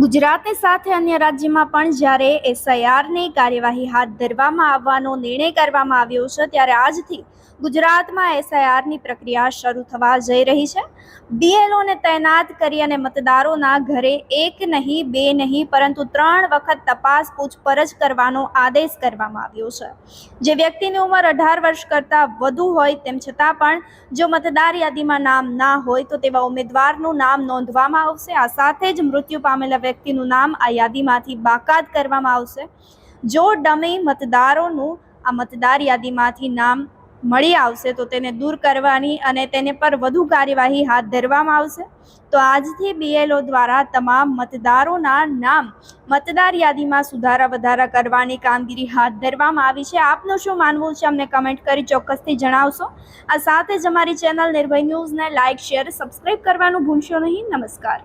ગુજરાતની સાથે અન્ય રાજ્યમાં પણ જ્યારે એસઆઈઆરની કાર્યવાહી હાથ ધરવામાં આવવાનો નિર્ણય કરવામાં આવ્યો છે, ત્યારે આજથી ગુજરાતમાં એસઆઈઆરની પ્રક્રિયા શરૂ થવા જઈ રહી છે. બીએલઓને તૈનાત કરી અને મતદારોના ઘરે એક નહીં, બે નહીં, પરંતુ ત્રણ વખત તપાસ પૂછપરછ કરવાનો આદેશ કરવામાં આવ્યો છે. જે વ્યક્તિની ઉંમર અઢાર વર્ષ કરતાં વધુ હોય, તેમ છતાં પણ જો મતદાર યાદીમાં નામ ના હોય, તો તેવા ઉમેદવારનું નામ નોંધવામાં આવશે. આ સાથે જ મૃત્યુ પામેલા વ્યક્તિનું નામ આ યાદીમાંથી બાકાત કરવામાં આવશે. જો ડમી મતદારોનું આ મતદાર યાદીમાંથી નામ મળી આવશે, તો તેને દૂર કરવાની અને તેને પર વધુ કાર્યવાહી હાથ ધરવામાં આવશે. તો આજથી બીએલઓ દ્વારા તમામ મતદારોના નામ મતદાર યાદીમાં સુધારા વધારા કરવાની કામગીરી હાથ ધરવામાં આવી છે. આપનું શું માનવું છે? અમને કમેન્ટ કરી ચોક્કસથી જણાવશો. આ સાથે જ અમારી ચેનલ નિર્ભય ન્યૂઝને લાઇક, શેર, સબસ્ક્રાઇબ કરવાનું ભૂલશો નહીં. નમસ્કાર.